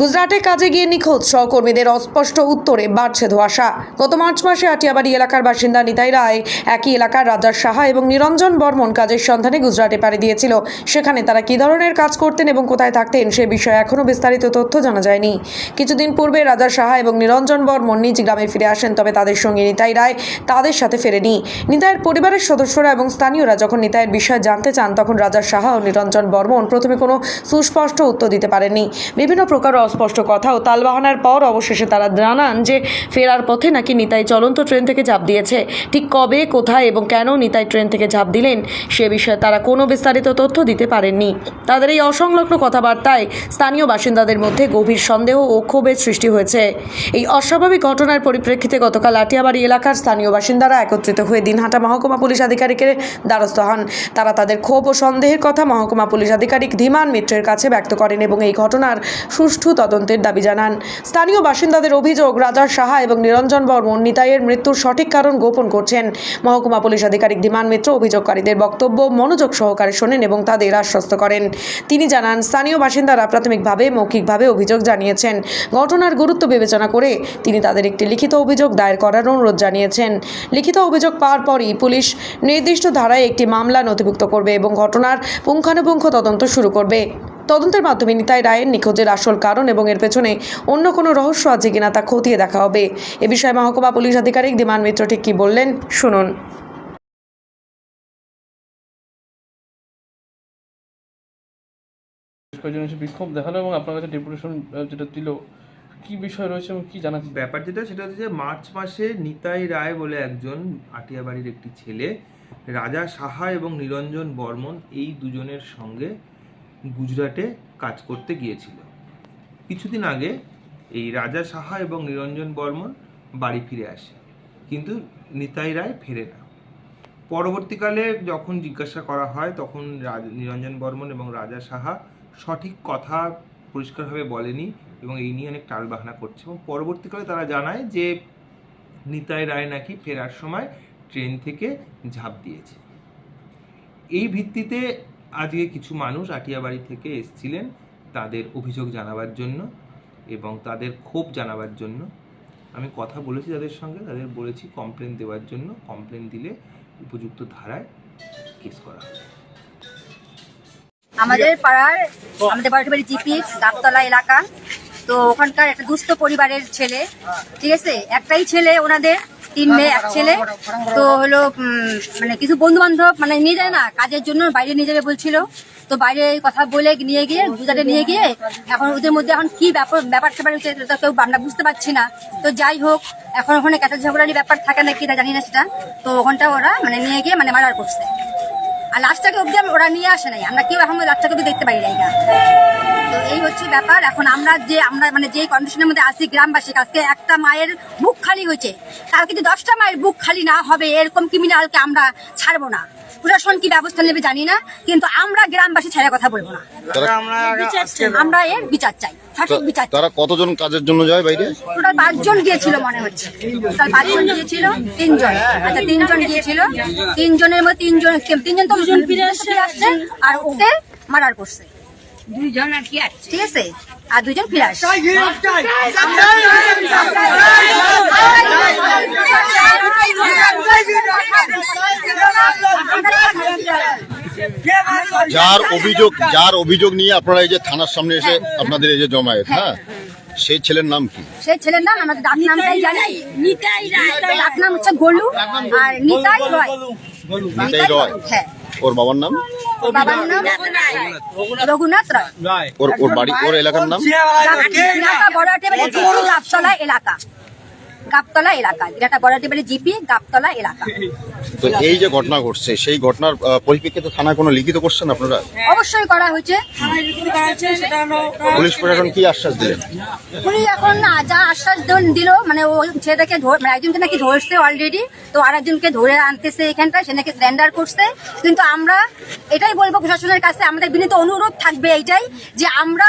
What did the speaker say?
গুজরাটে কাজে গিয়ে নিখোঁজ সহকর্মীদের অস্পষ্ট উত্তরে বাড়ছে ধোঁয়াশা। গত মার্চ মাসে আটিয়াবাড়ি এলাকার বাসিন্দা নিতাই রায় একই এলাকার রাজার সাহা এবং নিরঞ্জন বর্মন কাজের সন্ধানে গুজরাটে পাড়ি দিয়েছিল। সেখানে তারা কী ধরনের কাজ করতেন এবং কোথায় থাকতেন সে বিষয়ে এখনও বিস্তারিত তথ্য জানা যায়নি। কিছুদিন পূর্বে রাজার সাহা এবং নিরঞ্জন বর্মন নিজ গ্রামে ফিরে আসেন, তবে তাদের সঙ্গে নিতাই রায় তাদের সাথে ফেরেনি। নিতাইয়ের পরিবারের সদস্যরা এবং স্থানীয়রা যখন নিতাইয়ের বিষয়ে জানতে চান, তখন রাজার সাহা ও নিরঞ্জন বর্মন প্রথমে কোনো সুস্পষ্ট উত্তর দিতে পারেননি। বিভিন্ন প্রকার অস্পষ্ট কথা ও তালবাহানার পর অবশেষে তারা জানান যে ফেরার পথে নাকি নিতাই চলন্ত ট্রেন থেকে ঝাঁপ দিয়েছে। ঠিক কবে, কোথায় এবং কেন নিতাই ট্রেন থেকে ঝাঁপ দিলেন, সে বিষয়ে তারা কোনো বিস্তারিত তথ্য দিতে পারেননি। তাদের এই অসংলগ্ন কথাবার্তায় স্থানীয় বাসিন্দাদের মধ্যে গভীর সন্দেহ ও ক্ষোভের সৃষ্টি হয়েছে। এই অস্বাভাবিক ঘটনার পরিপ্রেক্ষিতে গতকাল আটিয়াবাড়ি এলাকার স্থানীয় বাসিন্দারা একত্রিত হয়ে দিনহাটা মহকুমা পুলিশ আধিকারিকের দ্বারস্থ হন। তারা তাদের ক্ষোভ ও সন্দেহের কথা মহকুমা পুলিশ আধিকারিক ধীমান মিত্রের কাছে ব্যক্ত করেন এবং এই ঘটনার সুষ্ঠু তদন্তের দাবি জানান। স্থানীয় বাসিন্দাদের অভিযোগ রাজার সাহা এবং নিরঞ্জন বর্মন নিতাইয়ের মৃত্যুর সঠিক কারণ গোপন করছেন। মহকুমা পুলিশ আধিকারিক ধীমান মিত্র অভিযোগকারীদের বক্তব্য, মনোযোগ সহকারে শোনেন এবং তাদের আশ্বস্ত করেন। তিনি জানান, স্থানীয় বাসিন্দারা প্রাথমিকভাবে, মৌখিকভাবে অভিযোগ জানিয়েছেন। ঘটনার গুরুত্ব বিবেচনা করে তিনি তাদের একটি লিখিত অভিযোগ দায়ের করার অনুরোধ জানিয়েছেন। লিখিত অভিযোগ পাওয়ার পরই পুলিশ নির্দিষ্ট ধারায় একটি মামলা নথিভুক্ত করবে এবং ঘটনার পুঙ্খানুপুঙ্খ তদন্ত শুরু করবে। তদন্তের মাধ্যমে নিতাই রায়ের নিখোঁজের আসল কারণ এবং এর পেছনে অন্য কোনো রহস্য আছে কিনা তা খতিয়ে দেখা হবে। এ বিষয়ে মহকুমা পুলিশ আধিকারিক ধীমান মিত্র ঠিক কী বললেন শুনুন। কয়েকজন এসে বিক্ষোভ দেখাল এবং আপনার কাছে ডেপুটেশন যেটা দিল কি বিষয় রয়েছে এবং কি জানা ব্যাপার যেটা সেটা হচ্ছে যে মার্চ মাসে নিতাই রায় বলে একজন আটিয়াবাড়ির একটি ছেলে রাজা সাহা এবং নিরঞ্জন বর্মন এই দুজনের সঙ্গে গুজরাটে কাজ করতে গিয়েছিল। কিছুদিন আগে এই রাজা সাহা এবং নিরঞ্জন বর্মন বাড়ি ফিরে আসে, কিন্তু নিতাই রায় ফেরে না। পরবর্তীকালে যখন জিজ্ঞাসা করা হয়, তখন নিরঞ্জন বর্মন এবং রাজা সাহা সঠিক কথা পরিষ্কারভাবে বলেনি এবং এই নিয়ে অনেক টালবাহানা করছে এবং পরবর্তীকালে তারা জানায় যে নিতাই রায় নাকি ফেরার সময় ট্রেন থেকে ঝাঁপ দিয়েছে। এই ভিত্তিতে আজকে কিছু মানুষ আটিয়াবাড়ি থেকে এসছিলেন তাদের অভিযোগ জানাবার জন্য এবং তাদের ক্ষোভ জানাবার জন্য। আমি কথা বলেছি তাদের সঙ্গে, তাদের বলেছি কমপ্লেন দেওয়ার জন্য কমপ্লেন দিলে উপযুক্ত ধারায় কেস করা হবে। আমাদের পাড়ার, আমাদের বাড়ির বাড়ি জিপি, গাবতলা এলাকা। তো ওখানকার একটা দুস্থ পরিবারের ছেলে, ঠিক আছে? একটাই ছেলে ওনাদের তিন মেয়ে, এক ছেলে। তো হলো মানে কিছু বন্ধু বান্ধব মানে নিয়ে যায় না, কাজের জন্য বাইরে নিয়ে যাবে বলছিল। তো বাইরে কথা বলে নিয়ে গিয়ে গুজরাটে নিয়ে গিয়ে, এখন ওদের মধ্যে এখন কি ব্যাপার ব্যাপার স্যাপার হচ্ছে কেউ আমরা বুঝতে পারছি না। তো যাই হোক, এখন ওখানে ক্যাটার ঝগড়ারই ব্যাপার থাকে না কি না জানি না সেটা। তো ওখানটা ওরা মানে নিয়ে গিয়ে মানে মার্ডার করছে। আর লাস্টটাকে অব্দি ওরা নিয়ে আসে নাই। আমরা কেউ এখন লাস্টটাকে দেখতে নাই না তো এই হচ্ছে ব্যাপার। এখন আমরা যে আমরা মানে যে কন্ডিশনের মধ্যে আসি গ্রামবাসী আজকে একটা মায়ের বুক খালি হয়েছে। কালকে যদি দশটা মায়ের বুক খালি না হবে এরকম ক্রিমিনালকে আমরা ছাড়বো না। প্রশাসন কি ব্যবস্থা নেবে জানি না কিন্তু আমরা গ্রামবাসী ছেড়ে কথা বলব না। আমরা এর বিচার চাই। সঠিক বিচার চাই। তারা কতজন কাজের জন্য যায় বাইরে? টোটাল পাঁচজন গিয়েছিল মনে হচ্ছে। টোটাল পাঁচজন গিয়েছিল তিনজন। আচ্ছা তিনজন গিয়েছিল। তিনজনের মধ্যে তিনজন তিনজন তো ফিরে আসছে। আর ওকে মার্ডার করছে। দুইজন আর কি আছে ঠিক আছে আর দুইজন ফিরে আসছে যার অভিযোগ যার অভিযোগ নিয়ে আপনারা এই যে থানার সামনে এসে আপনাদের এই যে জমায়েত হ্যাঁ সেই ছেলের নাম কি সেই ছেলের নাম আমাদের ডাক নামটাই জানি নিতাই রায় ডাক নাম হচ্ছে গোলু আর নিতাই রয় নিতাই রয় হ্যাঁ ওর বাবার নাম? ওর বাবার নাম রঘুনাথ রায়। ওর ওর বাড়ি ওর এলাকার নাম? এলাকা। গাবতলা এলাকা এটা মানে জিপি গাবতলা এলাকা। তো এই যে ঘটনা ঘটছে সেই ঘটনার পরিপ্রেক্ষিতে থানায় কোনো লিখিত করছেন আপনারা? অবশ্যই করা হয়েছে। পুলিশ প্রশাসন কি আশ্বাস দিলেন? উনি এখন যা আশ্বাস দিল মানে ও ছেলেটাকে মানে একজনকে নাকি ধরছে অলরেডি তো আরেকজনকে ধরে আনতেছে এখানটা সে নাকি স্ট্যান্ডার করছে। কিন্তু আমরা এটাই বলব প্রশাসনের কাছে আমাদের বিনীত অনুরোধ থাকবে এইটাই যে আমরা